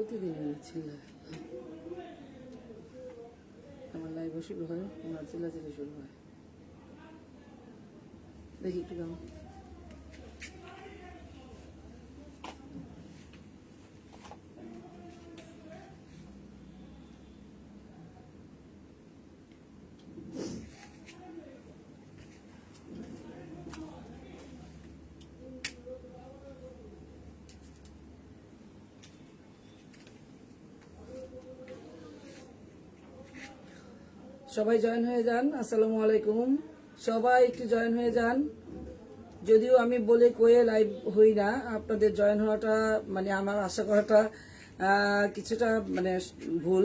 প্রতিদিন চিল্লায় আমার লাইভ শুরু হয় ওনার চিল্লাচিল্লি শুরু হয়। দেখি একটু গাও সবাই জয়েন হয়ে যান, আসসালামু আলাইকুম। সবাই একটু জয়েন হয়ে যান। যদিও আমি বলে কয়ে লাইভ হই না, আপনাদের জয়েন হওয়াটা মানে আমার আশা করাটা কিছুটা মানে ভুল।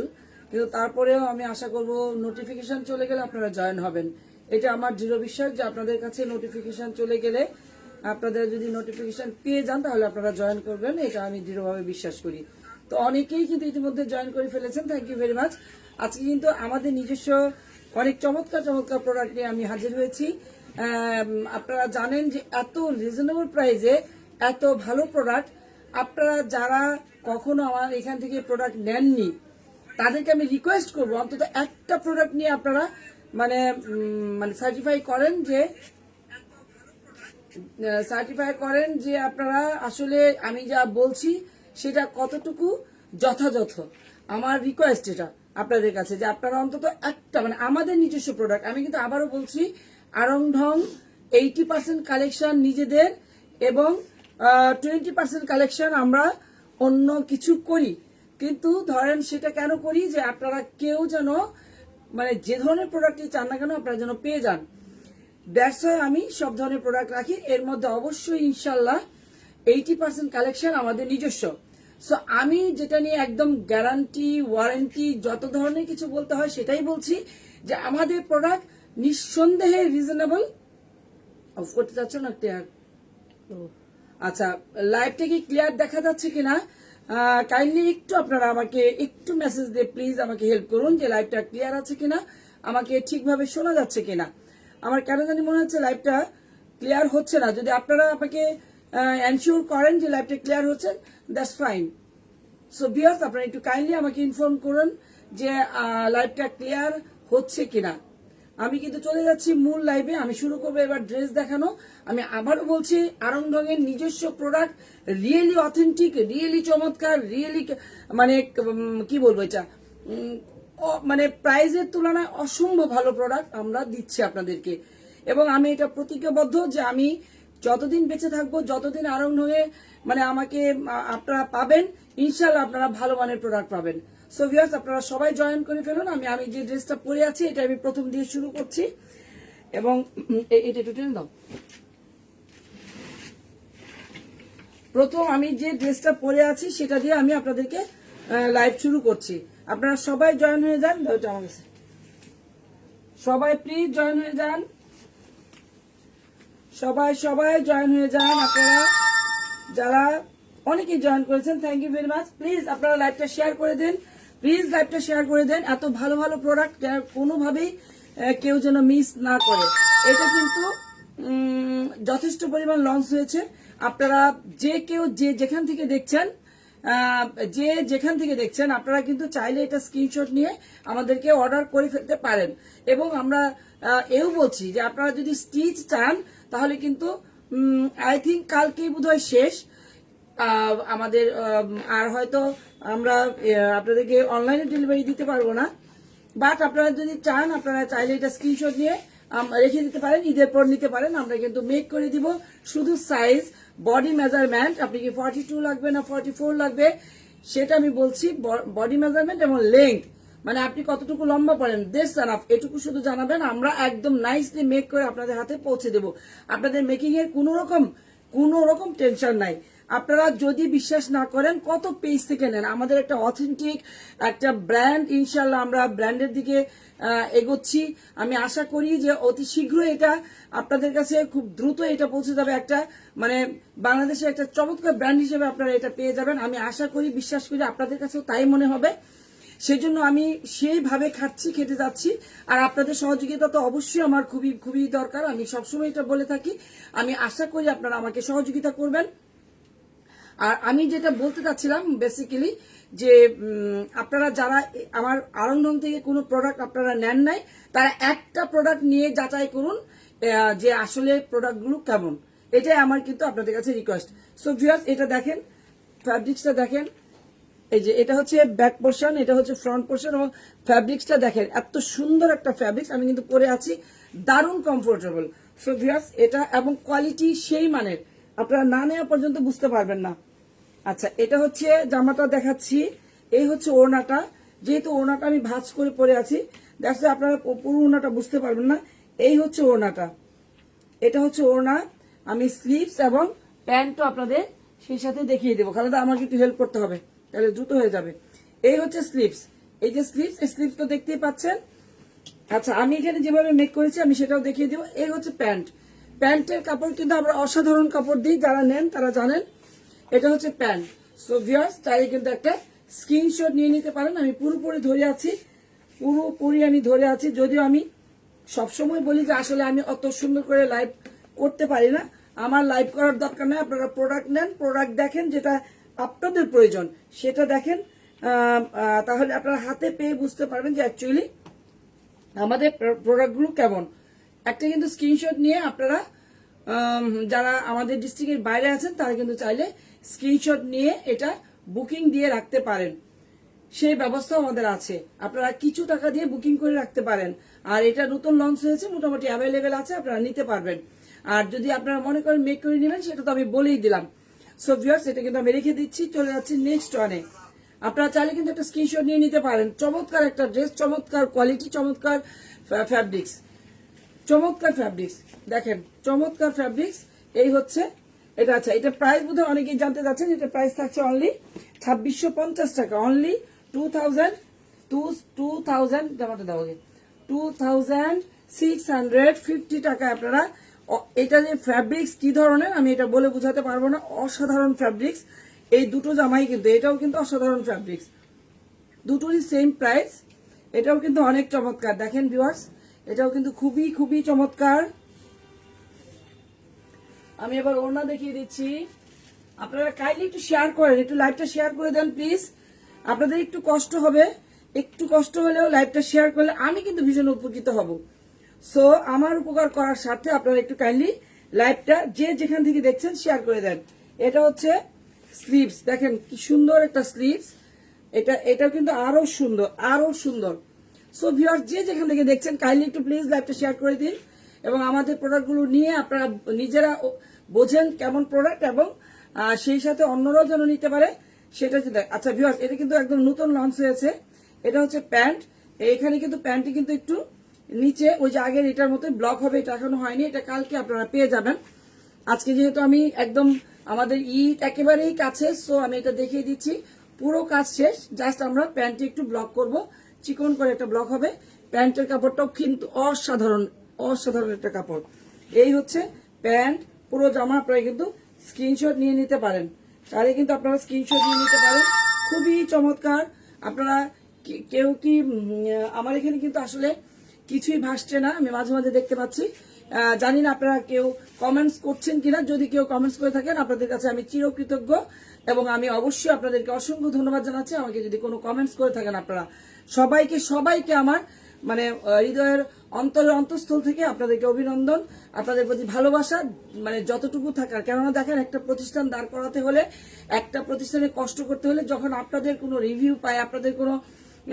কিন্তু তারপরেও আমি আশা করব নোটিফিকেশন চলে গেলে আপনারা জয়েন হবেন। এটা আমার দৃঢ় বিশ্বাস যে আপনাদের কাছে নোটিফিকেশন চলে গেলে আপনাদের যদি নোটিফিকেশন পেয়ে যান, তাহলে আপনারা জয়েন করবেন। এটা আমি দৃঢ়ভাবে বিশ্বাস করি। তো অনেকেই কিন্তু ইতিমধ্যে জয়েন করে ফেলেছেন। থ্যাংক ইউ ভেরি মাচ আজকে কিন্তু আমাদের নিজস্ব অনেক চমৎকার চমৎকার প্রোডাক্ট নিয়ে আমি হাজির হয়েছি। আপনারা জানেন যে এত রিজনেবল প্রাইসে এত ভালো প্রোডাক্ট আপনারা যারা কখনো আমার এখান থেকে প্রোডাক্ট নেননি, তাদেরকে আমি রিকোয়েস্ট করব, অন্তত একটা প্রোডাক্ট নিয়ে আপনারা মানে মানে সার্টিফাই করেন যে সার্টিফাই করেন যে আপনারা আসলে আমি যা বলছি সেটা কতটুকু যথাযথ। আমার রিকোয়েস্ট এটা। আপনাদের কাছে যে আপনারা অন্তত একটা মানে আমাদের নিজস্ব প্রোডাক্ট আমি কিন্তু আবারও বলছি আরং ঢং এইটি পার্সেন্ট কালেকশন নিজেদের এবং টোয়েন্টি পার্সেন্ট কালেকশন আমরা অন্য কিছু করি। কিন্তু ধরেন সেটা কেন করি যে আপনারা কেউ যেন মানে যে ধরনের প্রোডাক্টই চান না কেন আপনারা যেন পেয়ে যান। দ্যাটস আমি সব ধরনের প্রোডাক্ট রাখি। এর মধ্যে অবশ্যই ইনশাল্লাহ এইটি পার্সেন্ট কালেকশন আমাদের নিজস্ব। সো আমি যেটা নিয়ে একদম গ্যারান্টি ওয়ারেন্টি যত ধরনের কিছু বলতে হয় সেটাই বলছি যে আমাদের প্রোডাক্ট নিঃসন্দেহে রিজনেবল অফ করতে চাচ্ছ না ক্লিয়ার আচ্ছা লাইভটা কি ক্লিয়ার দেখা যাচ্ছে কিনা? কাইন্ডলি একটু আপনারা আমাকে একটু মেসেজ দিয়ে প্লিজ আমাকে হেল্প করুন যে লাইভটা ক্লিয়ার আছে কিনা আমাকে ঠিকভাবে শোনা যাচ্ছে কিনা। আমার কেন জানি মনে হচ্ছে লাইভটা ক্লিয়ার হচ্ছে না। যদি আপনারা আমাকে এনশিওর করেন যে লাইভটা ক্লিয়ার হচ্ছে দ্যাটস ফাইন সো বিয়ার্স আপনারা একটু কাইন্ডলি আমাকে ইনফর্ম করুন যে লাইভটা ক্লিয়ার হচ্ছে কিনা। আমি কিন্তু চলে যাচ্ছি মূল লাইভে আমি শুরু করব এবার ড্রেস দেখানো। আমি আবারও বলছি আরং ঢঙের নিজস্ব প্রোডাক্ট রিয়েলি অথেন্টিক রিয়েলি চমৎকার রিয়েলি মানে কি বলব এটা? মানে প্রাইজের তুলনায় অসম্ভব ভালো প্রোডাক্ট আমরা দিচ্ছি আপনাদেরকে। এবং আমি এটা প্রতিজ্ঞাবদ্ধ যে আমি যতদিন বেঁচে থাকব, যতদিন আরং হয়ে মানে আমাকে আপনারা পাবেন ইনশাল্লাহ আপনারা ভালো মানের প্রোডাক্ট পাবেন। সো আপনারা সবাই জয়েন করে ফেলুন। আমি আমি যে ড্রেসটা পরে আছি, এটা আমি প্রথম দিয়ে শুরু করছি। এবং এটা একটু টেনে দাও। প্রথম আমি যে ড্রেসটা পরে আছি, সেটা দিয়ে আমি আপনাদেরকে লাইভ শুরু করছি। আপনারা সবাই জয়েন হয়ে যান। সবাই প্লিজ জয়েন হয়ে যান। সবাই সবাই জয়েন হয়ে যান আপনারা। যারা অনেকেই জয়েন করেছেন thank you very much please আপনারা লাইভটা শেয়ার করে দেন। প্লিজ লাইভটা শেয়ার করে দেন। এত ভালো ভালো প্রোডাক্ট কোনোভাবেই কেউ যেন মিস না করে। এটা কিন্তু যথেষ্ট পরিমাণ লঞ্চ হয়েছে। আপনারা যে কেউ যে যেখান থেকে দেখছেন যে যেখান থেকে দেখছেন, আপনারা কিন্তু চাইলে এটা স্ক্রিনশট নিয়ে আমাদেরকে অর্ডার করে ফেলতে পারেন। এবং আমরা এও বলছি যে আপনারা যদি স্টিচ চান তাহলে কিন্তু আই থিঙ্ক কালকেই বোধহয় শেষ। আমাদের আর হয়তো আমরা আপনাদেরকে অনলাইনে ডেলিভারি দিতে পারব না। বাট আপনারা যদি চান, আপনারা চাইলে এটা স্ক্রিনশট নিয়ে রেখে দিতে পারেন, ঈদের পর নিতে পারেন। আমরা কিন্তু মেক করে দিব শুধু সাইজ বডি মেজারমেন্ট আপনি কি ফর্টি টু লাগবে না ফর্টি ফোর লাগবে? সেটা আমি বলছি বডি মেজারমেন্ট এবং লেংথ মানে আপনি কতটুকু লম্বা পড়েন? দেশ জানাব এটুকু শুধু জানাবেন, আমরা একদম নাইসলি মেক করে আপনাদের হাতে পৌঁছে দেব। আপনাদের মেকিং এর কোনো রকম কোনো রকম টেনশন নাই। আপনারা যদি বিশ্বাস না করেন, কত পেজ থেকে নেন? আমাদের একটা অথেন্টিক একটা ব্র্যান্ড ইনশাল্লাহ আমরা ব্র্যান্ডের দিকে এগোচ্ছি। আমি আশা করি যে অতি শীঘ্রই এটা আপনাদের কাছে খুব দ্রুত এটা পৌঁছে যাবে একটা মানে বাংলাদেশের একটা চমৎকার ব্র্যান্ড হিসেবে আপনারা এটা পেয়ে যাবেন। আমি আশা করি, বিশ্বাস করি আপনাদের কাছেও তাই মনে হবে। সেজন্য আমি সেইভাবে খাচ্ছি, খেতে যাচ্ছি। আর আপনাদের সহযোগিতা তো অবশ্যই আমার খুবই খুবই দরকার। আমি সবসময় এটা বলে থাকি। আমি আশা করি আপনারা আমাকে সহযোগিতা করবেন। আর আমি যেটা বলতে চাচ্ছিলাম বেসিক্যালি যে আপনারা যারা আমার আরংডং থেকে কোনো প্রোডাক্ট আপনারা নেন নাই, তারা একটা প্রোডাক্ট নিয়ে যাচাই করুন যে আসলে প্রোডাক্টগুলো কেমন। এটাই আমার কিন্তু আপনাদের কাছে রিকোয়েস্ট সো ভিউয়ার্স এটা দেখেন ফ্যাব্রিক্সটা দেখেন এই যে এটা হচ্ছে ব্যাক পোর্শন এটা হচ্ছে ফ্রন্ট পোর্শন এবং ফ্যাব্রিক্সটা দেখেন, এত সুন্দর একটা ফ্যাব্রিক্স আমি কিন্তু পরে আছি। দারুণ কমফোর্টেবল সো ভিউয়ার্স এটা এবং কোয়ালিটি সেই মানের। আপনারা না নেওয়া পর্যন্ত বুঝতে পারবেন না। আচ্ছা এটা হচ্ছে জামাটা দেখাচ্ছি। এই হচ্ছে ওড়নাটা। যেহেতু ওড়নাটা আমি ভাজ করে পরে আছি দেখছে আপনারা পুরো ওড়নাটা বুঝতে পারবেন না। এই হচ্ছে ওড়নাটা। এটা হচ্ছে ওড়না। আমি স্লিভস এবং প্যান্টও আপনাদের সেই সাথে দেখিয়ে দেবো। খালেদা, আমাকে একটু হেল্প করতে হবে। তাহলে দ্রুত হয়ে যাবে। এই হচ্ছে স্লিপস এই যে স্লিভস এই স্লিপস তো দেখতেই পাচ্ছেন। আচ্ছা আমি এখানে যেভাবে মেক করেছি, আমি সেটাও দেখিয়ে দেবো। এই হচ্ছে প্যান্ট। প্যান্টের কাপড় কিন্তু আমরা অসাধারণ কাপড় দিই, যারা নেন তারা জানেন। এটা হচ্ছে প্যান্ট। সো ভিউয়ার্স চাইলে কিন্তু একটা স্ক্রিনশট নিয়ে নিতে পারেন। আমি পুরোপুরি ধরে আছি। পুরোপুরি আমি ধরে আছি। যদিও আমি সবসময় বলি যে আসলে আমি অত সুন্দর করে লাইভ করতে পারি না। আমার লাইভ করার দরকার নেই। আপনারা প্রোডাক্ট নেন প্রোডাক্ট দেখেন যেটা আপনাদের প্রয়োজন। সেটা দেখেন তাহলে আপনারা হাতে পেয়ে বুঝতে পারবেন যে অ্যাকচুয়ালি আমাদের প্রোডাক্টগুলো কেমন। একটা কিন্তু স্ক্রিনশট নিয়ে আপনারা যারা আমাদের ডিস্ট্রিক্টের বাইরে আছেন, তারা কিন্তু চাইলে স্ক্রিনশট নিয়ে এটা বুকিং দিয়ে রাখতে পারেন। সেই ব্যবস্থাও আমাদের আছে। আপনারা কিছু টাকা দিয়ে বুকিং করে রাখতে পারেন। আর এটা নতুন লঞ্চ হয়েছে, মোটামুটি অ্যাভেলেবেল আছে, আপনারা নিতে পারবেন। আর যদি আপনারা মনে করেন মেক করে নেবেন, সেটা তো আমি বলেই দিলাম। সো ভিউয়ার্স এটা কিন্তু আমি রেখে দিচ্ছি। চলে যাচ্ছি নেক্সট ওয়ানে আপনারা চাইলে কিন্তু একটা স্ক্রিনশট নিয়ে নিতে পারেন। চমৎকার একটা ড্রেস চমৎকার কোয়ালিটি চমৎকার ফ্যাব্রিক্স চমৎকার ফ্যাব্রিক্স দেখেন, চমৎকার ফ্যাব্রিক্স এই হচ্ছে, এটা আচ্ছা এটা প্রাইস বোধহয় অনেকেই জানতে চাচ্ছেন, এটা প্রাইস থাকছে অনলি ছাব্বিশশো পঞ্চাশ টাকা। Only two thousand two two thousand জামাটা দেওয়া two thousand six hundred fifty টাকা আপনারা এটা যে ফ্যাব্রিক্স কি ধরনের, আমি এটা বলে বোঝাতে পারব না। অসাধারণ ফ্যাব্রিক্স এই দুটো জামাই কিন্তু, এটাও কিন্তু অসাধারণ ফ্যাব্রিক্স দুটোরই সেম প্রাইস এটাও কিন্তু অনেক চমৎকার। দেখেন ভিউয়ার্স এটাও কিন্তু খুবই খুবই চমৎকার। আমি এবার ওড়না দেখিয়ে দিচ্ছি। আপনারা কাইন্ডলি একটু শেয়ার করেন, একটু লাইভটা শেয়ার করে দেন প্লিজ আপনাদের একটু কষ্ট হবে। একটু কষ্ট হলেও লাইভটা শেয়ার করলে আমি কিন্তু ভীষণ উপকৃত হব। সো আমার উপকার করার স্বার্থে আপনারা একটু কাইন্ডলি লাইভটা যে যেখান থেকে দেখছেন শেয়ার করে দেন। এটা হচ্ছে স্লিভস দেখেন কি সুন্দর একটা স্লিভস এটা এটা কিন্তু আরও সুন্দর আরও সুন্দর। সো ভিউয়ার যে যেখান থেকে দেখছেন কাইন্ডলি একটু প্লিজ লাইভটা শেয়ার করে দিন এবং আমাদের প্রোডাক্টগুলো নিয়ে আপনারা নিজেরা বোঝেন কেমন প্রোডাক্ট এবং সেই সাথে অন্যরাও যেন নিতে পারে, সেটা দেখ- আচ্ছা ভিউয়ার্স এটা কিন্তু একদম নতুন লঞ্চ হয়েছে। এটা হচ্ছে প্যান্ট। এখানে কিন্তু প্যান্টটি কিন্তু একটু নিচে, ওই যে আগের এটার মতো ব্লক হবে, এটা এখনও হয়নি, এটা কালকে আপনারা পেয়ে যাবেন। আজকে যেহেতু আমি একদম আমাদের ঈদ একেবারেই কাছে সো আমি এটা দেখিয়ে দিচ্ছি। পুরো কাজ শেষ জাস্ট আমরা প্যান্টটি একটু ব্লক করব। চিকন করে একটা ব্লক হবে। প্যান্টের কাপড়টাও কিন্তু অসাধারণ অসাধারণ একটা কাপড়। এই হচ্ছে প্যান্ট, পুরো জামা আপনারা কিন্তু স্ক্রিনশট নিয়ে নিতে পারেন। তাহলে কিন্তু আপনারা স্ক্রিনশট নিয়ে নিতে পারেন। খুবই চমৎকার। আপনারা কেউ কি আমার এখানে কিন্তু আসলে কিছুই ভাসছে না, আমি মাঝে মাঝে দেখতে পাচ্ছি। জানি না আপনারা কেউ কমেন্টস করছেন কিনা, যদি কেউ কমেন্টস করে থাকেন, আপনাদের কাছে আমি চিরকৃতজ্ঞ এবং আমি অবশ্যই আপনাদেরকে অসংখ্য ধন্যবাদ জানাচ্ছি। আমাকে যদি কোনো কমেন্টস করে থাকেন আপনারা, সবাইকে সবাইকে আমার মানে হৃদয়ের অন্তরের অন্তঃস্থল থেকে আপনাদেরকে অভিনন্দন। আপনাদের প্রতি ভালোবাসা মানে যতটুকু থাকার। কেননা দেখেন, একটা প্রতিষ্ঠান দাঁড় করাতে হলে, একটা প্রতিষ্ঠানে কষ্ট করতে হলে যখন আপনাদের কোনো রিভিউ পায়, আপনাদের কোনো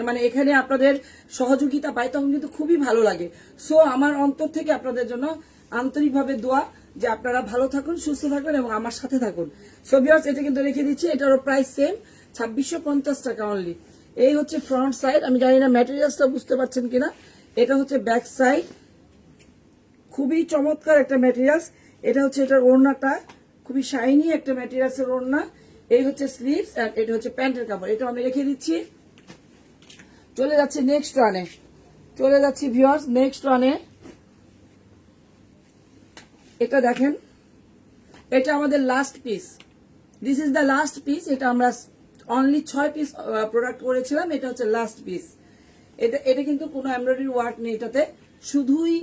মানে এখানে আপনাদের সহযোগিতা পাই, তখন কিন্তু খুবই ভালো লাগে। সো আমার অন্তর থেকে আপনাদের জন্য আন্তরিকভাবে দোয়া যে আপনারা ভালো থাকুন, সুস্থ থাকুন এবং আমার সাথে থাকুন। সো এটা কিন্তু রেখে দিচ্ছি, এটারও প্রাইস সেম ছাব্বিশশো পঞ্চাশ টাকা অনলি এই হচ্ছে ফ্রন্ট সাইড আমি জানি না ম্যাটেরিয়ালসটা বুঝতে পারছেন কিনা। এটা হচ্ছে ব্যাক সাইড খুবই চমৎকার একটা ম্যাটেরিয়ালস এটা হচ্ছে এটার ওড়নাটা, খুবই শাইনি একটা ম্যাটেরিয়ালসের ওড়না। এই হচ্ছে স্লিভস আর এটা হচ্ছে প্যান্টের কাপড়। এটা আমি রেখে দিচ্ছি। চলে যাচ্ছে নেক্সট রানে চলে যাচ্ছি ভিউয়ার্স নেক্সট রানে এটা দেখেন, এটা আমাদের last piece this is the last piece এটা আমরা অনলি ছয় পিস প্রোডাক্ট করেছিলাম, এটা হচ্ছে লাস্ট পিস এটা এটা কিন্তু কোনো এমব্রয়ডারি ওয়ার্ক নেই, এটাতে শুধুই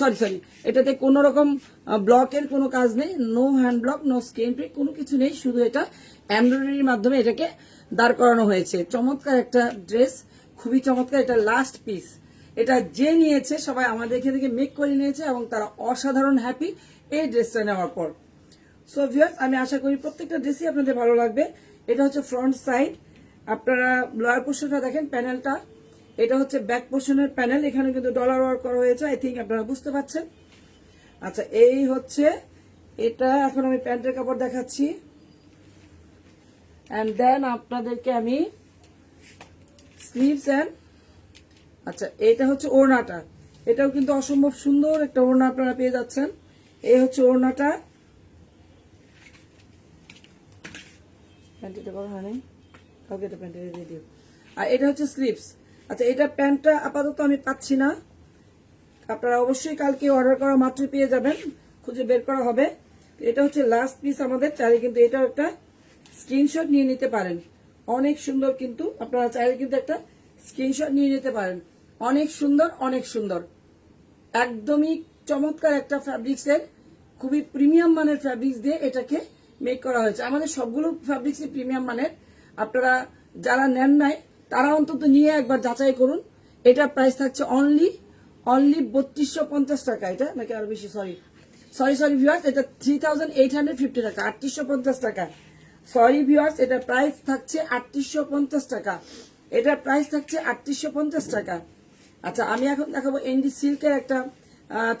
সরি সরি এটাতে কোনো রকম ব্লকের কোনো কাজ নেই no hand block no screen print কোনো কিছু নেই, শুধু এটা এমব্রয়ডারির মাধ্যমে এটাকে দাঁড় করানো হয়েছে। চমৎকার একটা ড্রেস খুবই চমৎকার, এটা লাস্ট পিস এটা যে নিয়েছে, সবাই আমাদের এখান থেকে মেক করে নিয়েছে এবং তারা অসাধারণ হ্যাপি এই ড্রেসটা নেওয়ার পর। সো ভিউয়ার্স আমি আশা করি প্রত্যেকটা ড্রেসই আপনাদের ভালো লাগবে। এটা হচ্ছে ফ্রন্ট সাইড আপনারা লোয়ার পোর্শনটা দেখেন প্যানেলটা এটা হচ্ছে ব্যাক পোর্শনের প্যানেল এখানে কিন্তু ডলার ওয়ার করা হয়েছে আই থিঙ্ক আপনারা বুঝতে পারছেন। আচ্ছা এই হচ্ছে, এটা এখন আমি প্যান্টের কাপড় দেখাচ্ছি। অ্যান্ড দেন আপনাদেরকে আমি স্লিভস অ্যান্ড আচ্ছা এটা হচ্ছে ওড়নাটা। এটাও কিন্তু অসম্ভব সুন্দর একটা ওড়না আপনারা পেয়ে যাচ্ছেন। এই হচ্ছে ওড়নাটা। প্যান্ট এটা করা হয়নি কাউকে এটা প্যান্ট দিয়ে দিও আর এটা হচ্ছে স্লিভস। আচ্ছা এটা প্যান্টটা আপাতত আমি পাচ্ছি না। আপনারা অবশ্যই কালকে অর্ডার করা মাত্রই পেয়ে যাবেন। খুঁজে বের করা হবে। এটা হচ্ছে লাস্ট পিস আমাদের। চাইলে কিন্তু এটাও একটা স্ক্রিনশট নিয়ে নিতে পারেন। অনেক সুন্দর কিন্তু, আপনারা চাইলে কিন্তু একটা স্ক্রিনশট নিয়ে নিতে পারেন। অনেক সুন্দর অনেক সুন্দর। একদমই চমৎকার একটা ফ্যাব্রিক্সের খুবই প্রিমিয়াম মানের ফ্যাব্রিক্স দিয়ে এটাকে মেক করা হয়েছে। আমাদের সবগুলো ফ্যাব্রিক্সই প্রিমিয়াম মানের। আপনারা যারা নেন নাই, তারা অন্তত নিয়ে একবার যাচাই করুন। এটা প্রাইস থাকছে অনলি অনলি বত্রিশশো পঞ্চাশ টাকা। এটা নাকি আরও বেশি? সরি সরি সরি ভিউয়ার্স এটা three thousand eight hundred fifty টাকা, আটত্রিশশো পঞ্চাশ টাকা। সরি ভিউয়ার্স, এটার প্রাইস থাকছে আটত্রিশশো পঞ্চাশ টাকা। এটার প্রাইস থাকছে আটত্রিশশো পঞ্চাশ টাকা। আচ্ছা আমি এখন দেখাবো এনডি সিল্কের একটা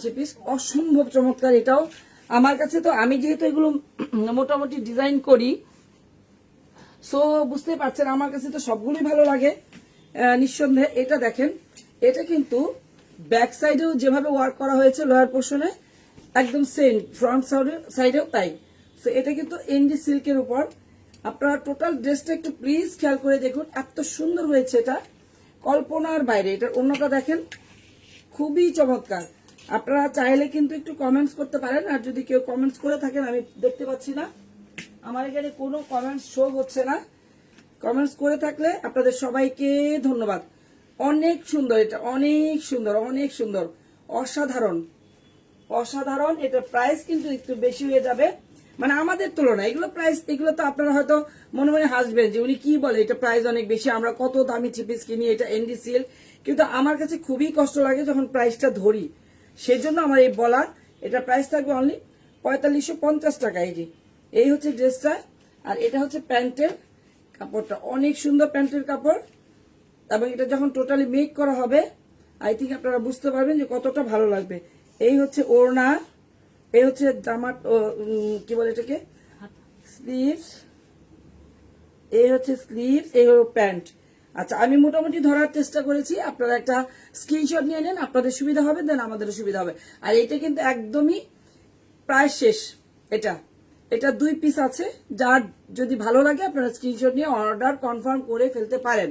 থ্রি পিস অসম্ভব চমৎকার এটাও। আমার কাছে তো, আমি যেহেতু এগুলো মোটামুটি ডিজাইন করি সো বুঝতে পারছেন, আমার কাছে তো সবগুলোই ভালো লাগে। নিঃসন্দেহে এটা দেখেন, এটা কিন্তু ব্যাক সাইডেও যেভাবে ওয়ার্ক করা হয়েছে লোয়ার পোর্শনে একদম সেম ফ্রন্ট সাইডেও তাই। সো এটা কিন্তু এনডি সিল্কের উপর। আপনারা টোটাল ড্রেসটা একটু প্লিজ খেয়াল করে দেখুন, এত সুন্দর হয়েছে এটা। কল্পনার বাইরে, এটার অন্যটা দেখেন, খুবই চমৎকার। আপনারা চাইলে কিন্তু একটু কমেন্টস করতে পারেন, আর যদি কেউ কমেন্টস করে থাকেন, আমি দেখতে পাচ্ছি না। আমার এখানে কোনো কমেন্টস শো হচ্ছে না। কমেন্টস করে থাকলে আপনাদের সবাইকে ধন্যবাদ। অনেক সুন্দর, এটা অনেক সুন্দর অনেক সুন্দর। অসাধারণ। অসাধারণ এটা প্রাইস কিন্তু একটু বেশি হয়ে যাবে। মানে আমাদের তুলনায়, এগুলো প্রাইস এগুলো তো আপনারা হয়তো মনে মনে হাসবেন যে উনি কি বলে, এটা প্রাইস অনেক বেশি, আমরা কত দামি চিপিস কিনি, এটা এনডিসিএল কিন্তু আমার কাছে খুবই কষ্ট লাগে যখন প্রাইসটা ধরি। সেই জন্য আমার এই বলা, এটা প্রাইস থাকবে অনলি পঁয়তাল্লিশশো পঞ্চাশ টাকা, এই যে। এই হচ্ছে ড্রেসটা, আর এটা হচ্ছে প্যান্টের কাপড়টা। অনেক সুন্দর প্যান্টের কাপড়। এবং এটা যখন টোটালি মেক করা হবে আই থিঙ্ক আপনারা বুঝতে পারবেন যে কতটা ভালো লাগবে। এই হচ্ছে ওড়না। এই হচ্ছে জামার কি বলে এটাকে? স্লিভস এই হচ্ছে স্লিভস এই হলো প্যান্ট। আচ্ছা আমি মোটামুটি ধরার চেষ্টা করেছি। আপনারা একটা স্ক্রিনশট নিয়ে নেন, আপনাদের সুবিধা হবে দেন আমাদেরও সুবিধা হবে। আর এটা কিন্তু একদমই প্রায় শেষ, এটা। এটা দুই পিস আছে, যার যদি ভালো লাগে, আপনারা স্ক্রিনশট নিয়ে অর্ডার কনফার্ম করে ফেলতে পারেন।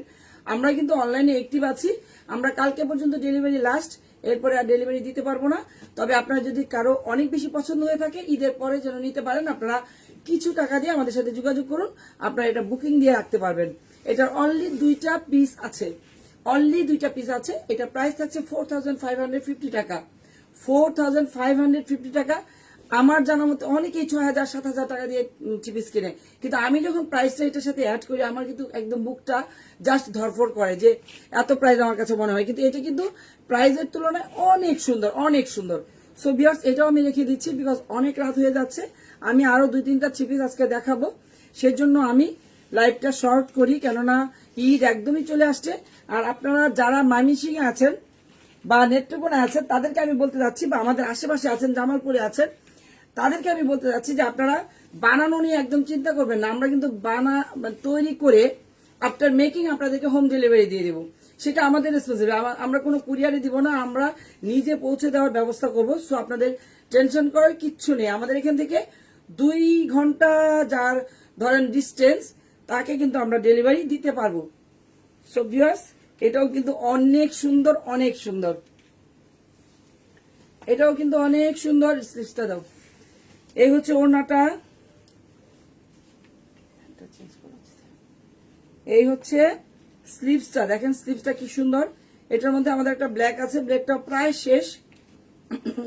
আমরা কিন্তু অনলাইনে অ্যাক্টিভ আছি। আমরা কালকে পর্যন্ত ডেলিভারি লাস্ট এরপরে আর ডেলিভারি দিতে পারব না। তবে আপনারা যদি কারও অনেক বেশি পছন্দ হয়ে থাকে, ঈদের পরে যেন নিতে পারেন, আপনারা কিছু টাকা দিয়ে আমাদের সাথে যোগাযোগ করুন। আপনারা এটা বুকিং দিয়ে রাখতে পারবেন। এটার অনলি দুইটা পিস আছে। অনলি দুইটা পিস আছে। এটা প্রাইস থাকছে ফোর টাকা। ফোর টাকা। আমার জানা মতো অনেকেই ছয় হাজার, সাত হাজার টাকা দিয়ে চিপিস কিনে। কিন্তু আমি যখন প্রাইসটা এটার সাথে অ্যাড করি, আমার কিন্তু একদম বুকটা জাস্ট ধরফর করে যে এত প্রাইস আমার কাছে মনে হয়। কিন্তু এটা কিন্তু প্রাইজের তুলনায় অনেক সুন্দর অনেক সুন্দর। সো বিয়ার্স এটাও আমি রেখে দিচ্ছি বিকজ অনেক রাত হয়ে যাচ্ছে। আমি আরও দুই, তিনটা চিপিস আজকে দেখাবো। সেজন্য আমি লাইভটা শর্ট করি, কেননা ঈদ একদমই চলে আসছে। আর আপনারা যারা মাইমিসিং আছেন বা নেত্রকোনা আছেন, তাদেরকে আমি বলতে যাচ্ছি বা আমাদের আশেপাশে আছেন, জামালপুরে আছেন তাদেরকে আমি বলতে চাচ্ছি যে আপনারা বানানো নিয়ে একদম চিন্তা করবেন না। আমরা কিন্তু বানা, তৈরি করে আফটার মেকিং আপনাদেরকে হোম ডেলিভারি দিয়ে দেবো। সেটা আমাদের রেসপন্সিবল আমরা কোনো কুরিয়ারে দিব না, আমরা নিজে পৌঁছে দেওয়ার ব্যবস্থা করব। সো আপনাদের টেনশন করার কিচ্ছু নেই। আমাদের এখান থেকে দুই ঘণ্টা যার ধরেন ডিস্টেন্স তাকে কিন্তু আমরা ডেলিভারি দিতে পারব। সো ভিউয়ার্স এটাও কিন্তু অনেক সুন্দর অনেক সুন্দর। এটাও কিন্তু অনেক সুন্দর স্লিপসটা দাও। এই হচ্ছে ওড়নাটা। এই হচ্ছে স্লিভসটা। দেখেন স্লিভসটা কি সুন্দর। এটার মধ্যে আমাদের একটা ব্ল্যাক আছে। ব্ল্যাকটা প্রায় শেষ।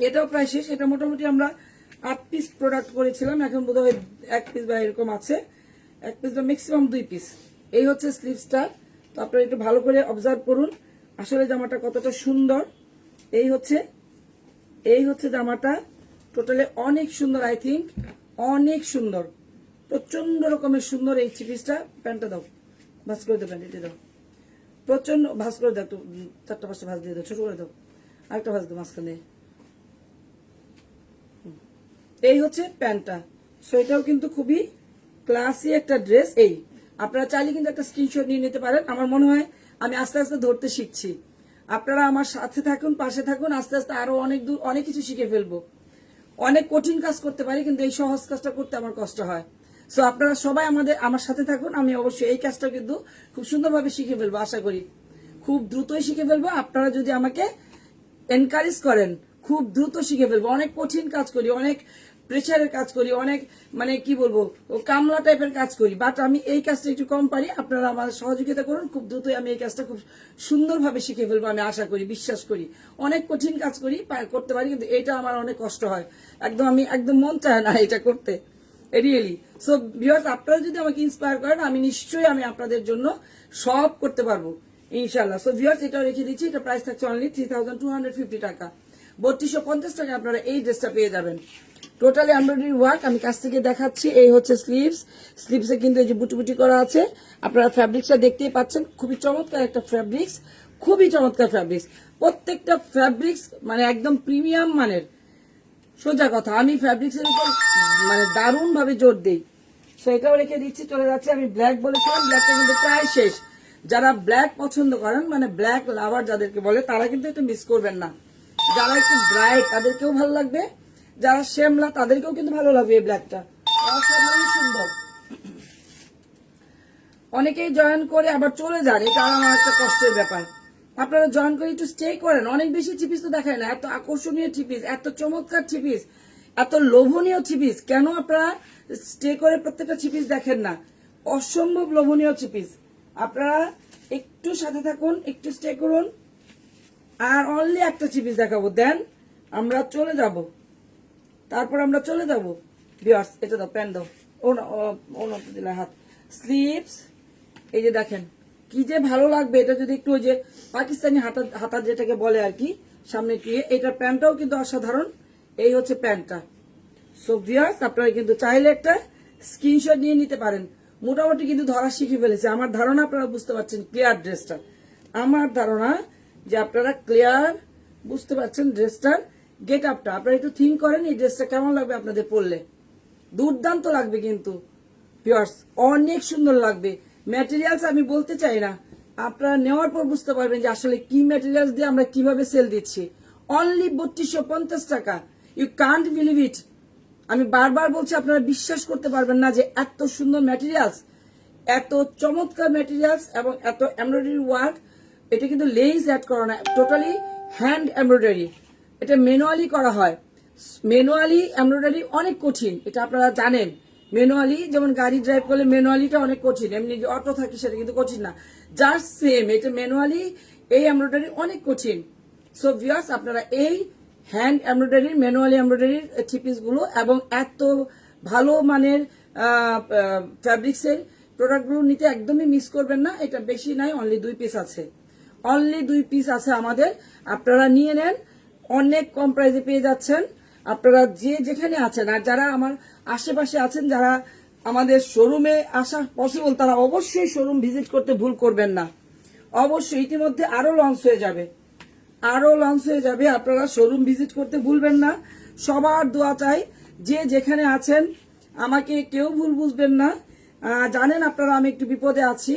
এটাও প্রায় শেষ। এটা মোটামুটি আমরা আট পিস প্রোডাক্ট করেছিলাম। এখন বোধহয় এক পিস বা এরকম আছে। এক পিস বা ম্যাক্সিমাম দুই পিস এই হচ্ছে স্লিভসটা। তো আপনারা একটু ভালো করে অবজার্ভ করুন। আসলে জামাটা কতটা সুন্দর। এই হচ্ছে এই হচ্ছে জামাটা। টোটালি অনেক সুন্দর আই থিঙ্ক অনেক সুন্দর। প্রচণ্ড রকমের সুন্দর এই চিপিসটা প্যান্টটা দাও ভাস করে দাও প্যান্ট দাও। প্রচণ্ড ভাস করে দাও উম, চারটা পাঁচটা ভাজ দিয়ে দাও ছোট করে দাও। আরেকটা ভাজ দাও মাঝখানে। এই হচ্ছে প্যান্টটা। সো এটাও কিন্তু খুবই ক্লাসি একটা ড্রেস এই আপনারা চাইলে কিন্তু একটা স্ক্রিনশট নিয়ে নিতে পারেন। আমার মনে হয় আমি আস্তে আস্তে ধরতে শিখছি। আপনারা আমার সাথে থাকুন পাশে থাকুন আস্তে আস্তে আরও অনেক দূর অনেক কিছু শিখে ফেলব। অনেক কঠিন কাজ করতে পারি, কিন্তু এই সহজ কাজটা করতে আমার কষ্ট হয়। সো আপনারা সবাই আমাদের, আমার সাথে থাকুন, আমি অবশ্যই এই কাজটা কিন্তু খুব সুন্দরভাবে শিখে ফেলব, আশা করি। খুব দ্রুতই শিখে ফেলব, আপনারা যদি আমাকে এনকারেজ করেন, খুব দ্রুত শিখে ফেলব। অনেক কঠিন কাজ করি, অনেক প্রেশারের কাজ করি, অনেক মানে কি বলব কামলা টাইপের কাজ করি বাট আমি এই কাজটা একটু কম পারি, আপনারা আমার সহযোগিতা করুন, খুব দ্রুতই আমি এই কাজটা খুব সুন্দরভাবে শিখে ফেলব, আমি আশা করি, বিশ্বাস করি। অনেক কঠিন কাজ করি করতে পারি, কিন্তু এটা আমার অনেক কষ্ট হয়। একদম আমি, একদম মন চায় না এটা করতে রিয়েলি সো ভিউয়ার্স আপনারা যদি আমাকে ইন্সপায়ার করেন, আমি নিশ্চয়ই আমি আপনাদের জন্য সব করতে পারব ইনশাল্লাহ সো ভিউয়ার্স এটাও রেখে দিচ্ছি, এটা প্রাইস থাকছে only three thousand two hundred fifty টাকা। বত্রিশশো পঞ্চাশ টাকা আপনারা এই ড্রেসটা পেয়ে যাবেন। টোটালি এমব্রয়ডারি ওয়ার্ক আমি কাছ থেকে দেখাচ্ছি, এই হচ্ছে স্লিভস স্লিভসে কিন্তু এই যে বুটি বুটি করা আছে, আপনারা ফ্যাব্রিক্সটা দেখতেই পাচ্ছেন, খুবই চমৎকার একটা ফ্যাব্রিক্স খুবই চমৎকার ফ্যাব্রিক্স প্রত্যেকটা ফ্যাব্রিক্স মানে একদম প্রিমিয়াম মানের। সোজা কথা, আমি ফ্যাব্রিক্সের উপর মানে দারুণ ভাবে জোর দিই। সো এটাও রেখে দিচ্ছি, চলে যাচ্ছে, আমি ব্ল্যাক বলেছিলাম ব্ল্যাকটা কিন্তু প্রায় শেষ। যারা ব্ল্যাক পছন্দ করেন মানে ব্ল্যাক লাভার যাদেরকে বলে, তারা কিন্তু এটা মিস করবেন না। যারা একটু ব্রাইট তাদেরকেও ভালো লাগবে। যারা শ্যামলা, তাদেরকেও কিন্তু ভালো লাগবে এই ব্ল্যাকটা অসাধারণ সুন্দর। অনেকেই জয়েন করে আবার চলে যান এটা আমার একটা কষ্টের ব্যাপার। আপনারা জয়েন করে একটু স্টে করেন। অনেক বেশি চিপিস তো দেখায় না। এত আকর্ষণীয় চিপিস এত চমৎকার চিপিস এত লোভনীয় চিপিস কেন আপনারা স্টে করে প্রত্যেকটা চিপিস দেখেন না? অসম্ভব লোভনীয় চিপিস আপনারা একটু সাথে থাকুন, একটু স্টে করুন। আর অনলি একটা চিপিস দেখাবো। দেন আমরা চলে যাব। তারপর আমরা চলে যাব। বিয়ার্স এটা দাও প্যান দাও। ও দিলে হাত। স্লিপস এই যে দেখেন, কি যে ভালো লাগবে। এটা যদি একটু ওই যে পাকিস্তানি হাতা হাতা যেটাকে বলে আর কি, সামনে দিয়ে এটার প্যান্টটাও কিন্তু অসাধারণ। এই হচ্ছে প্যান্টটা। সো ভিয়ার্স আপনারা কিন্তু চাইলে একটা স্ক্রিনশট নিয়ে নিতে পারেন। মোটামুটি কিন্তু ধরা শিখে ফেলেছে। আমার ধারণা আপনারা বুঝতে পারছেন ক্লিয়ার ড্রেসটা আমার ধারণা যে আপনারা ক্লিয়ার বুঝতে পারছেন ড্রেসটার গেট আপটা আপনারা একটু থিঙ্ক করেন এই ড্রেসটা কেমন লাগবে আপনাদের পরলে। দুর্দান্ত লাগবে কিন্তু পিয়ার্স অনেক সুন্দর লাগবে। ম্যাটেরিয়ালস আমি বলতে চাই না, আপনারা নেওয়ার পর বুঝতে পারবেন যে আসলে কি ম্যাটেরিয়ালস দিয়ে আমরা কীভাবে সেল দিচ্ছি। অনলি বত্রিশশো পঞ্চাশ টাকা। ইউ কান্ট বিলিভ ইট আমি বারবার বলছি, আপনারা বিশ্বাস করতে পারবেন না যে এত সুন্দর ম্যাটেরিয়ালস এত চমৎকার ম্যাটেরিয়ালস এবং এত এমব্রয়ডারি ওয়ার্ক এটা কিন্তু লেস অ্যাড করা না টোটালি হ্যান্ড এমব্রয়ডারি এটা ম্যানুয়ালি করা হয়। ম্যানুয়ালি এমব্রয়ডারি অনেক কঠিন, এটা আপনারা জানেন। ম্যানুয়ালি যেমন গাড়ি ড্রাইভ করলে ম্যানুয়ালিটা অনেক কঠিন, এমনি অটো থাকে সেটা কিন্তু কঠিন না। জাস্ট সেম এটা ম্যানুয়ালি এই এমব্রয়ডারি অনেক কঠিন। সো ভিউয়ার্স আপনারা এই হ্যান্ড এমব্রয়ডারি ম্যানুয়ালি এমব্রয়ডারির থ্রিপিসগুলো এবং এত ভালো মানের ফ্যাব্রিক্সের প্রোডাক্টগুলো নিতে একদমই মিস করবেন না। এটা বেশি নাই অনলি দুই পিস আছে। অনলি দুই পিস আছে আমাদের। আপনারা নিয়ে নেন। অনেক কম প্রাইসে পেয়ে যাচ্ছেন। আপনারা যে যেখানে আছেন, আর যারা আমার আশেপাশে আছেন, যারা আমাদের শোরুমে আসা পসিবল তারা অবশ্যই শোরুম ভিজিট করতে ভুল করবেন না। অবশ্যই ইতিমধ্যে আরও লঞ্চ হয়ে যাবে। আরও লঞ্চ হয়ে যাবে। আপনারা শোরুম ভিজিট করতে ভুলবেন না। সবার দোয়া চাই, যে যেখানে আছেন, আমাকে কেউ ভুল বুঝবেন না। জানেন আপনারা, আমি একটু বিপদে আছি।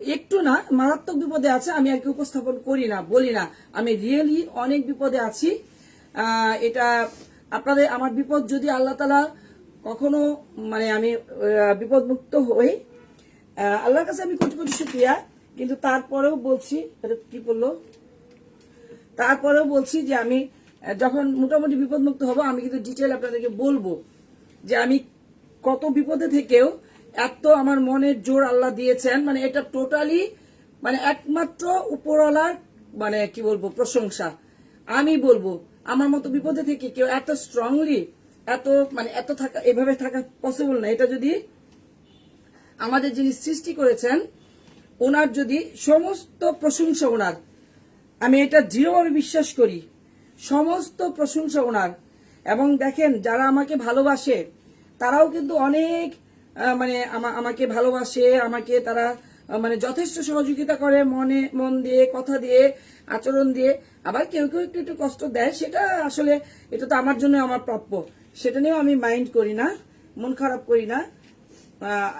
একটু না, মারাত্মক বিপদে আছে, আমি আর কি উপস্থাপন করি না, বলি না। আমি রিয়েলি অনেক বিপদে আছি। এটা আপনাদের, আমার বিপদ যদি আল্লাহ তালা কখনো মানে আমি বিপদ মুক্ত হই আল্লাহর কাছে আমি কোটি কোটি শুক্রিয়া। কিন্তু তারপরেও বলছি, এটা কি বলল? তারপরেও বলছি যে আমি যখন মোটামুটি বিপদমুক্ত হব, আমি কিন্তু ডিটেল আপনাদেরকে বলব যে আমি কত বিপদে থেকেও এত আমার মনের জোর আল্লাহ দিয়েছেন মানে এটা টোটালি মানে একমাত্র উপরওয়ালার মানে কি বলব, প্রশংসা। আমি বলব, আমার মতো বিপদে থেকে কেউ এত স্ট্রংলি এত মানে এত থাকা, এভাবে থাকা পসিবল না। এটা যদি আমাদের যিনি সৃষ্টি করেছেন, ওনার যদি সমস্ত প্রশংসা ওনার, আমি এটা দৃঢ়ভাবে বিশ্বাস করি, সমস্ত প্রশংসা ওনার। এবং দেখেন, যারা আমাকে ভালোবাসে, তারাও কিন্তু অনেক মানে আমা- আমাকে ভালোবাসে, আমাকে তারা মানে যথেষ্ট সহযোগিতা করে মনে, মন দিয়ে, কথা দিয়ে, আচরণ দিয়ে। আবার কেউ কেউ একটু একটু কষ্ট দেয়, সেটা আসলে এটা তো আমার জন্য আমার প্রাপ্য। সেটা নিয়েও আমি মাইন্ড করি না, মন খারাপ করি না।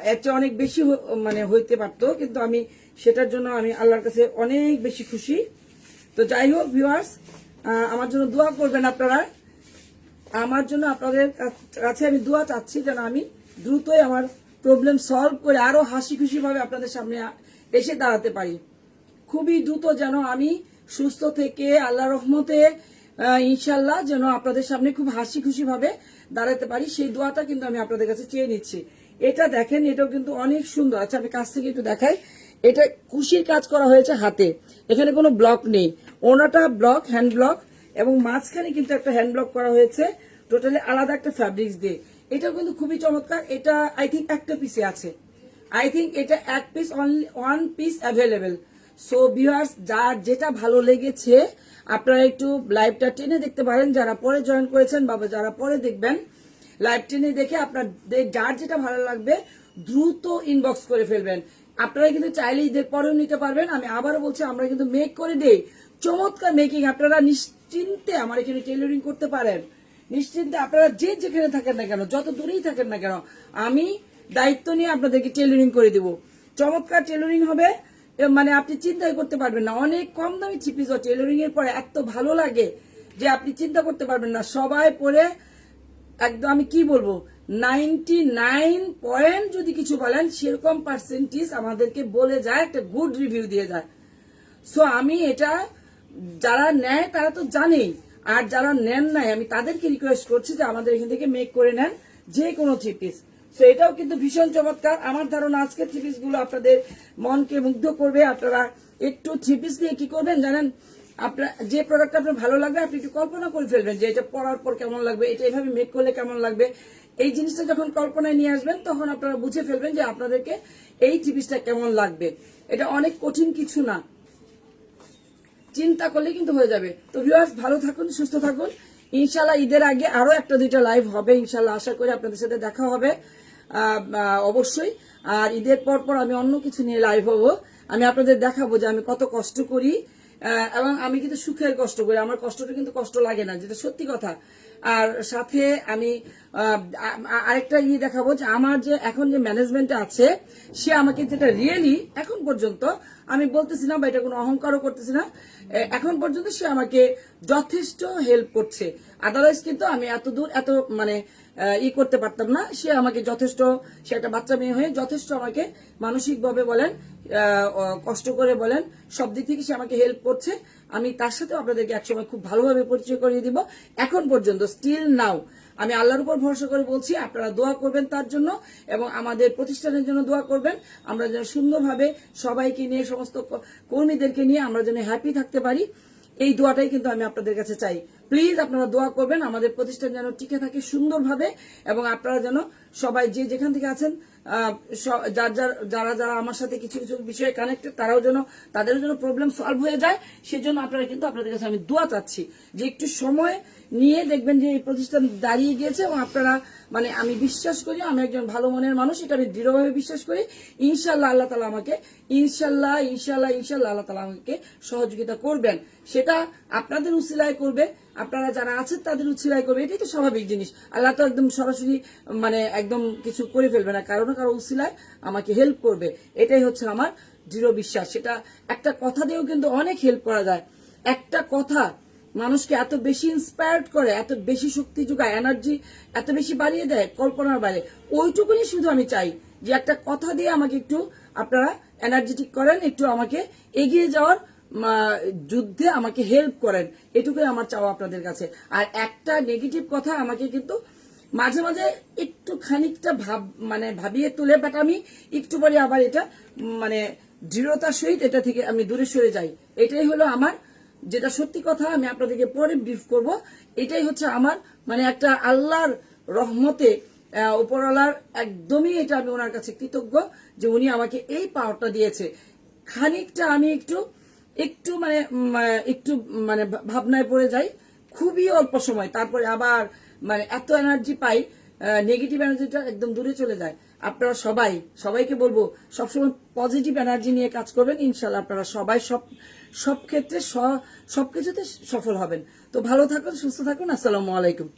এর চেয়ে অনেক বেশি মানে হইতে পারতো, কিন্তু আমি সেটার জন্য আমি আল্লাহর কাছে অনেক বেশি খুশি। তো যাই হোক ভিউয়ার্স আমার জন্য দোয়া করবেন আপনারা। আমার জন্য আপনাদের কাছে আমি দোয়া চাচ্ছি যেন আমি দ্রুতই আমার প্রবলেম সলভ করে আরও হাসি খুশি ভাবে আপনাদের সামনে এসে দাঁড়াতে পারি। খুবই দ্রুত যেন আমি সুস্থ থেকে আল্লাহ রহমতে ইনশাল্লাহ যেন আপনাদের সামনে খুব হাসি খুশি ভাবে দাঁড়াতে পারি। সেই দোয়াটা কিন্তু আমি আপনাদের কাছে চেয়ে নিচ্ছি। এটা দেখেন, এটাও কিন্তু অনেক সুন্দর। আচ্ছা আমি কাছ থেকে একটু দেখাই। এটা খুশির কাজ করা হয়েছে হাতে। এখানে কোনো ব্লক নেই। ওনাটা ব্লক হ্যান্ড ব্লক এবং মাঝখানে কিন্তু একটা হ্যান্ড ব্লক করা হয়েছে। টোটালি আলাদা একটা ফ্যাব্রিক্স দিয়ে। এটাও কিন্তু খুবই চমৎকার। এটা আই থিঙ্ক একটা পিসে আছে। আই থিঙ্ক এটা এক piece only one piece available so viewers যার যেটা ভালো লেগেছে, আপনারা একটু লাইভটা টেনে দেখতে পারেন। যারা পরে জয়েন করেছেন বা যারা পরে দেখবেন লাইভ টেনে দেখে আপনার যার যেটা ভালো লাগবে, দ্রুত ইনবক্স করে ফেলবেন। আপনারা কিন্তু চাইলে ঈদের পরেও নিতে পারবেন। আমি আবারও বলছি, আমরা কিন্তু মেক করে দেই। চমৎকার মেকিং আপনারা নিশ্চিন্তে আমার এখানে টেলারিং করতে পারেন। নিশ্চিন্তে আপনারা যে যেখানে থাকেন না কেন, যত দূরেই থাকেন না কেন, আমি দায়িত্ব নিয়ে আপনাদেরকে টেইলরিং করে দেব। চমৎকার টেইলরিং হবে মানে আপনি চিন্তাই করতে পারবেন না। অনেক কম দামি চিপিস টেইলরিং এর পরে এত ভালো লাগে যে আপনি চিন্তা করতে পারবেন না। সবাই পরে একদম আমি কি বলব নাইনটি নাইন পয়েন্ট যদি কিছু বলেন, সেরকম পার্সেন্টেজ আমাদেরকে বলে যায়, একটা গুড রিভিউ দিয়ে যায়। সো আমি এটা যারা নেয়, তারা তো জানেই। আর যারা নেন নাই, আমি তাদেরকে রিকোয়েস্ট করছি যে আমাদের এখান থেকে মেক করে নেন যে কোনো থ্রি পিস এটাও কিন্তু ভীষণ চমৎকার। আমার ধারণা আজকে থ্রি পিসগুলো আপনাদের মনকে মুগ্ধ করবে। আপনারা একটু থ্রি পিস দিয়ে কি করবেন জানেন? আপনার যে প্রোডাক্ট আপনার ভালো লাগবে, আপনি একটু কল্পনা করে ফেলবেন যে এটা পরার পর কেমন লাগবে, এটা এভাবে মেক করলে কেমন লাগবে। এই জিনিসটা যখন কল্পনায় নিয়ে আসবেন, তখন আপনারা বুঝে ফেলবেন যে আপনাদেরকে এই থ্রি পিসটা কেমন লাগবে। এটা অনেক কঠিন কিছু না। চিন্তা করলে কিন্তু হয়ে যাবে। তো ভিউয়ার্স ভালো থাকুন, সুস্থ থাকুন। ইনশাল্লাহ ঈদের আগে আরও একটা দুইটা লাইভ হবে ইনশাল্লাহ আশা করি আপনাদের সাথে দেখা হবে। অবশ্যই। আর ঈদের পর পর আমি অন্য কিছু নিয়ে লাইভ হব। আমি আপনাদের দেখাবো যে আমি কত কষ্ট করি। এবং আমি কিন্তু সুখের কষ্ট করি। আমার কষ্টটা কিন্তু কষ্ট লাগে না, যেটা সত্যি কথা। আর সাথে আমি আরেকটা ইয়ে দেখাবো যে আমার যে এখন যে ম্যানেজমেন্টে আছে, সে আমাকে যেটা রিয়েলি এখন পর্যন্ত আমি বলতেছি না বা এটা কোনো অহংকারও করতেছি না এখন পর্যন্ত সে আমাকে যথেষ্ট হেল্প করছে। আদারওয়াইজ কিন্তু আমি এত দূর, এত মানে ই করতে পারতাম না। সে আমাকে যথেষ্ট, সে একটা বাচ্চা মেয়ে হয়ে যথেষ্ট আমাকে মানসিকভাবে বলেন কষ্ট করে বলেন, সব দিক থেকে সে আমাকে হেল্প করছে। আমি তার সাথেও আপনাদেরকে একসময় খুব ভালোভাবে পরিচয় করিয়ে দিব। এখন পর্যন্ত স্টিল নাও আমি আল্লাহর উপর ভরসা করে বলছি, আপনারা দোয়া করবেন তার জন্য এবং আমাদের প্রতিষ্ঠানের জন্য দোয়া করবেন। আমরা যেন সুন্দরভাবে সবাইকে নিয়ে, সমস্ত কর্মীদেরকে নিয়ে আমরা যেন হ্যাপি থাকতে পারি। এই দোয়াটাই কিন্তু আমি আপনাদের কাছে চাই। প্লিজ আপনারা দোয়া করবেন, আমাদের প্রতিষ্ঠান যেন টিকে থাকে সুন্দরভাবে এবং আপনারা যেন সবাই যে যেখান থেকে আছেন যার যার আমার সাথে কিছু কিছু বিষয়ে কানেক্টেড তারাও যেন তাদেরও যেন প্রবলেম সলভ হয়ে যায়। সেজন্য আপনারা কিন্তু আপনাদের কাছে আমি দোয়া চাচ্ছি যে একটু সময় নিয়ে দেখবেন যে এই প্রতিষ্ঠান দাঁড়িয়ে গিয়েছে এবং আপনারা মানে আমি বিশ্বাস করি, আমি একজন ভালো মনের মানুষ, এটা আমি দৃঢ়ভাবে বিশ্বাস করি। ইনশাল্লাহ আল্লাহ তালা আমাকে ইনশাল্লাহ ইনশাল্লাহ ইনশাল্লাহ আল্লাহ তালা আমাকে সহযোগিতা করবেন। সেটা আপনাদের উসিলায় করবে। আপনারা যারা আছেন তাদের উচ্ছিলাই করবে এটাই তো স্বাভাবিক জিনিস। আল্লাহ তো একদম সরাসরি মানে একদম কিছু করে ফেলবে না, কারও না কারও উসিলায় আমাকে হেল্প করবে। এটাই হচ্ছে আমার দৃঢ় বিশ্বাস। সেটা একটা কথা দিয়েও কিন্তু অনেক হেল্প করা যায়। একটা কথা মানুষকে এত বেশি ইন্সপায়ার্ড করে, এত বেশি শক্তি যোগায় এনার্জি এত বেশি বাড়িয়ে দেয় কল্পনার বাইরে, ওইটুকুনি শুধু আমি চাই যে একটা কথা দিয়ে আমাকে একটু আপনারা এনার্জেটিক করেন, একটু আমাকে এগিয়ে যাওয়ার যুদ্ধে আমাকে হেল্প করেন, এটুকুই আমার চাওয়া আপনাদের কাছে। আর একটা নেগেটিভ কথা আমাকে কিন্তু মাঝে মাঝে একটু খানিকটা ভাব মানে ভাবিয়ে তুলে বাট আমি একটু পরে আবার এটা মানে দৃঢ়তার সহিত এটা থেকে আমি দূরে সরে যাই। এটাই হলো আমার, যেটা সত্যি কথা, আমি আপনাদেরকে পরে ব্রিফ করব। এটাই হচ্ছে আমার মানে একটা আল্লাহর রহমতে উপরওয়ালার একদমই এটা আমি ওনার কাছে কৃতজ্ঞ যে উনি আমাকে এই পাওয়ারটা দিয়েছে। খানিকটা আমি একটু একটু মানে একটু মানে ভাবনায় পড়ে যাই, খুবই অল্প সময়, তারপরে আবার মানে এত এনার্জি পাই নেগেটিভ এনার্জিটা একদম দূরে চলে যায়। আপনারা সবাই, সবাইকে বলব, সবসময় পজিটিভ এনার্জি নিয়ে কাজ করবেন ইনশাল্লাহ আপনারা সবাই সব সব ক্ষেত্রে স- সবকিছুতে সফল হবেন। তো ভালো থাকুন, সুস্থ থাকুন, আসসালামু আলাইকুম।